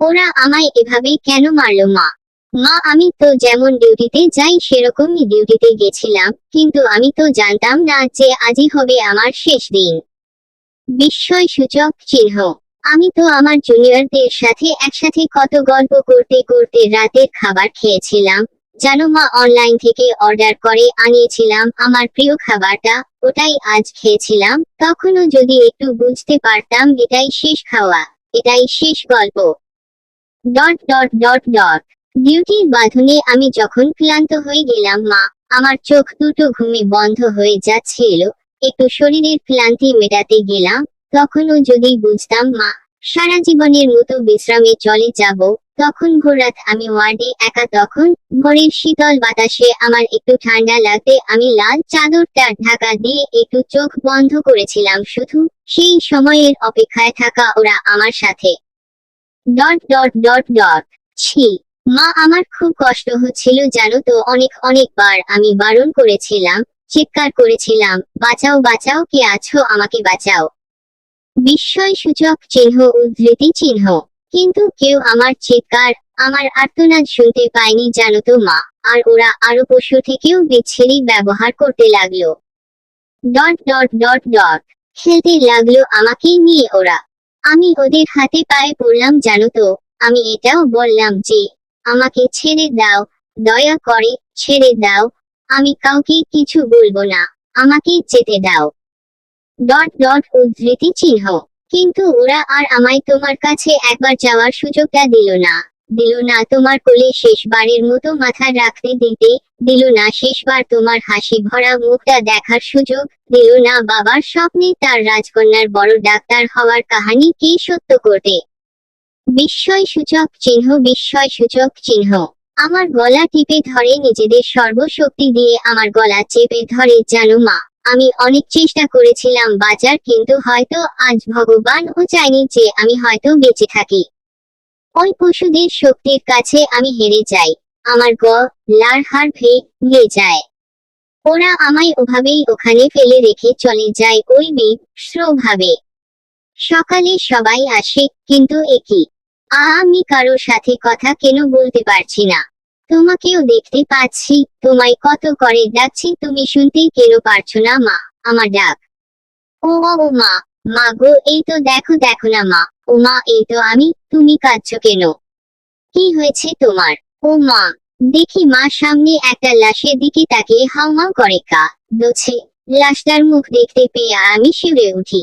ওরা আমায় এভাবে কেন মারলো, মা? মা, আমি তো যেমন ডিউটিতে যাই, সেরকমই ডিউটিতে গেছিলাম, কিন্তু আমি তো জানতাম না যে আজই হবে আমার শেষ দিন। বিস্ময় সূচক চিহ্ন। আমি তো আমার জুনিয়রদের সাথে একসাথে কত গল্প করতে করতে রাতের খাবার খেয়েছিলাম। জানো মা, অনলাইন থেকে অর্ডার করে আনিয়েছিলাম আমার প্রিয় খাবারটা, ওটাই আজ খেয়েছিলাম। তখনও যদি একটু বুঝতে পারতাম, এটাই শেষ খাওয়া, এটাই শেষ গল্প। ডট ডট ডট ডট ডিউটির বাঁধনে আমি যখন ক্লান্ত হয়ে গেলাম, মা, আমার চোখ দুটো ঘুমে বন্ধ হয়ে যাচ্ছিল। একটু শরীরের ক্লান্তি মেটাতে গেলাম, তখনও যদি বুঝতাম, মা, সারা জীবনের মতো বিশ্রামে চলে যাব, তখন ভোররাত আমি ওয়ার্ডে একা, তখন ভোরের শীতল বাতাসে আমার একটু ঠান্ডা লাগতে আমি লাল চাদরটা ঢাকা দিয়ে একটু চোখ বন্ধ করেছিলাম, শুধু সেই সময়ের অপেক্ষায় থাকা ওরা আমার সাথে। ডট ডট ডট ডট ছি। মা, আমার খুব কষ্ট হচ্ছিল জানো তো, অনেক, অনেকবার। আমি বারণ করেছিলাম, চিৎকার করেছিলাম, বাঁচাও বাঁচাও, কে আছো, আমাকে বাঁচাও। বিস্ময় সূচক চিহ্ন, উদ্ধৃতি চিহ্ন। কিন্তু কেউ আমার চিৎকার, আমার আর্তনাদ শুনতে পায়নি জানো তো মা, আর ওরা আরও পশু থেকেও বিচ্ছিরি ব্যবহার করতে লাগল। ডট ডট ডট ডট খেলতে লাগল আমাকে নিয়ে ওরা। আমি ওদের হাতে পায়ে পড়লাম জানো তো। আমি এটাও বললাম যে, আমাকে ছেড়ে দাও, দয়া করে ছেড়ে দাও। আমি কাউকে কিছু বলব না, আমাকে যেতে দাও। ডট ডট উদ্ধৃতি চিহ্ন। কিন্তু ওরা আর আমায় তোমার কাছে একবার যাওয়ার সুযোগটা দিল না। দিল না তোমার কোলে শেষবারের মতো মাথা রাখতে দিতে। দিল না শেষবার তোমার হাসি ভরা মুখটা দেখার সুযোগ। দিল না বাবার স্বপ্নে তার রাজকন্যার বড় ডাক্তার হওয়ার কাহানি কে সত্য করতে বিস্ময় সূচক চিহ্ন, বিস্ময় সূচক চিহ্ন। আমার গলা টিপে ধরে নিজেদের সর্বশক্তি দিয়ে, আমার গলা চেপে ধরে, জানো মা, আমি অনেক চেষ্টা করেছিলাম বাঁচার, কিন্তু হয়তো আজ ভগবান ও চাইনি যে আমি হয়তো বেঁচে থাকি। ওই পশুদের শক্তির কাছে আমি হেরে যাই। আমার গ, লার হার ভেঙে যায়। ওরা আমায় ওভাবেই ওখানে ফেলে রেখে চলে যায় ওই বিভ্রভাবে সকালে সবাই আসে, কিন্তু একই আমি কারোর সাথে কথা কেন বলতে পারছি না। তোমাকেও দেখতে পাচ্ছি, তোমায় কত করে ডাকছি, তুমি শুনতেই কেন পারছ না মা, আমার ডাক। ও মা মা গো, এই তো দেখো দেখো না মা। ও মা এই তো আমি, তুমি কাঁদছো কেন? কি হয়েছে তোমার? ও মা দেখি মা সামনে একটা লাশের দিকে তাকিয়ে হাউমাউ করে কা। দোছে লাশটার মুখ দেখতে পেয়ে আমি শিউরে উঠি।